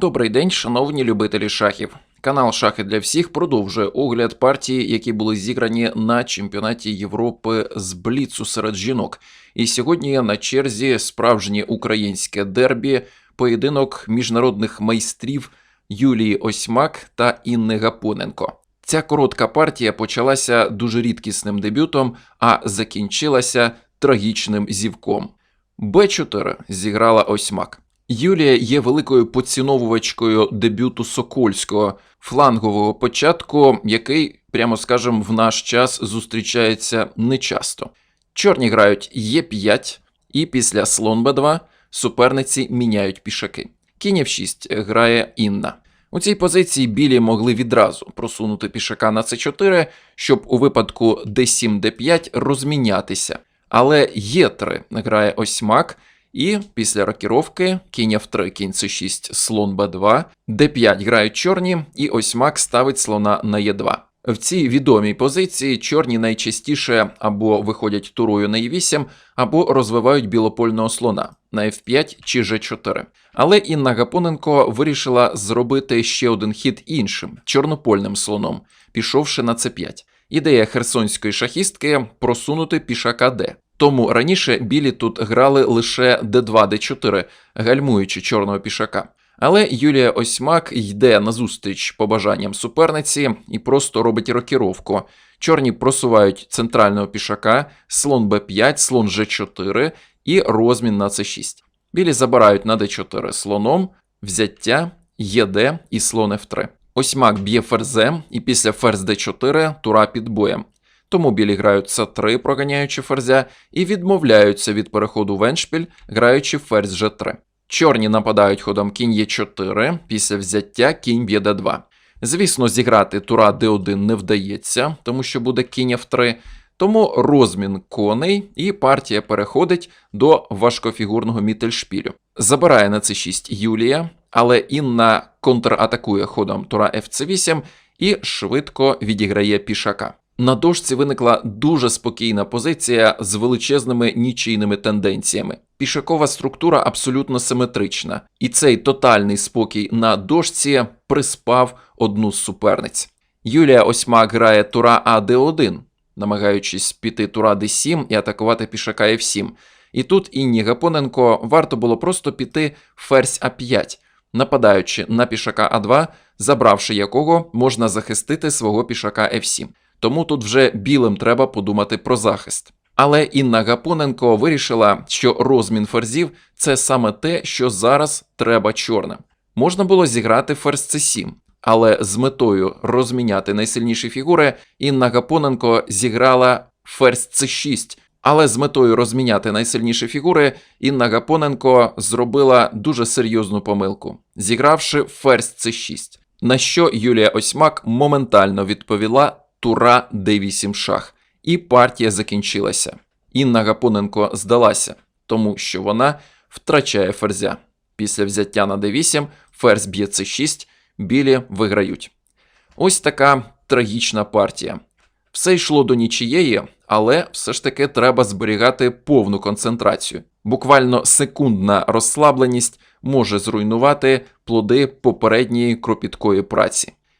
Добрий день, шановні любителі шахів. Канал Шахи для всіх продовжує огляд партій, які були зіграні на чемпіонаті Європи з Бліцу серед жінок. І сьогодні на черзі справжнє українське дербі, поєдинок міжнародних майстрів Юлії Осьмак та Інни Гапоненко. Ця коротка партія почалася дуже рідкісним дебютом, а закінчилася трагічним зівком. Б4 зіграла Осьмак. Юлія є великою поціновувачкою дебюту Сокольського, флангового початку, який, прямо скажем, в наш час зустрічається нечасто. Чорні грають Е5, і після слон Б2 суперниці міняють пішаки. Кінь F6 грає Інна. У цій позиції білі могли відразу просунути пішака на С4, щоб у випадку d7 d5 розмінятися. Але Е3 грає Осьмак, і після рокіровки кінь F3, кінь С6, слон Б2, d5 грають чорні, і Осьмак ставить слона на Е2. В цій відомій позиції чорні найчастіше або виходять турою на Е8, або розвивають білопольного слона на F5 чи G4. Але Інна Гапоненко вирішила зробити ще один хід іншим чорнопольним слоном, пішовши на c5. Ідея херсонської шахістки просунути пішака Д. Тому раніше білі тут грали лише d2, d4, гальмуючи чорного пішака. Але Юлія Осьмак йде назустріч побажанням суперниці і просто робить рокіровку. Чорні просувають центрального пішака, слон b5, слон g4 і розмін на c6. Білі забирають на d4 слоном, взяття, єд і слон f3. Осьмак б'є ферзем, і після ферзь d4 тура під боєм. Тому білі грають c3, проганяючи ферзя, і відмовляються від переходу в еншпіль, граючи ферзь g3. Чорні нападають ходом кінь Е4, після взяття кінь б'є d2. Звісно, зіграти тура d1 не вдається, тому що буде кінь F3, тому розмін коней, і партія переходить до важкофігурного мітельшпілю. Забирає на c6 Юлія, але Інна контратакує ходом тура fc8 і швидко відіграє пішака. На дошці виникла дуже спокійна позиція з величезними нічийними тенденціями. Пішакова структура абсолютно симетрична, і цей тотальний спокій на дошці приспав одну з суперниць. Юлія Осьмак грає тура АД1, намагаючись піти тура Д7 і атакувати пішака F7. І тут Інні Гапоненко варто було просто піти ферзь А5, нападаючи на пішака А2, забравши якого можна захистити свого пішака F7. Тому тут вже білим треба подумати про захист. Але Інна Гапоненко вирішила, що розмін ферзів це саме те, що зараз треба чорним. Можна було зіграти ферзь c7, але з метою розміняти найсильніші фігури Інна Гапоненко зіграла ферзь c6. Але з метою розміняти найсильніші фігури Інна Гапоненко зробила дуже серйозну помилку, зігравши ферзь c6. На що Юлія Осьмак моментально відповіла тура d8 шах, і партія закінчилася. Інна Гапоненко здалася, тому що вона втрачає ферзя. Після взяття на d8 ферзь б'є c6, білі виграють. Ось така трагічна партія. Все йшло до нічієї, але все ж таки треба зберігати повну концентрацію. Буквально секундна розслабленість може зруйнувати плоди попередньої кропіткої праці.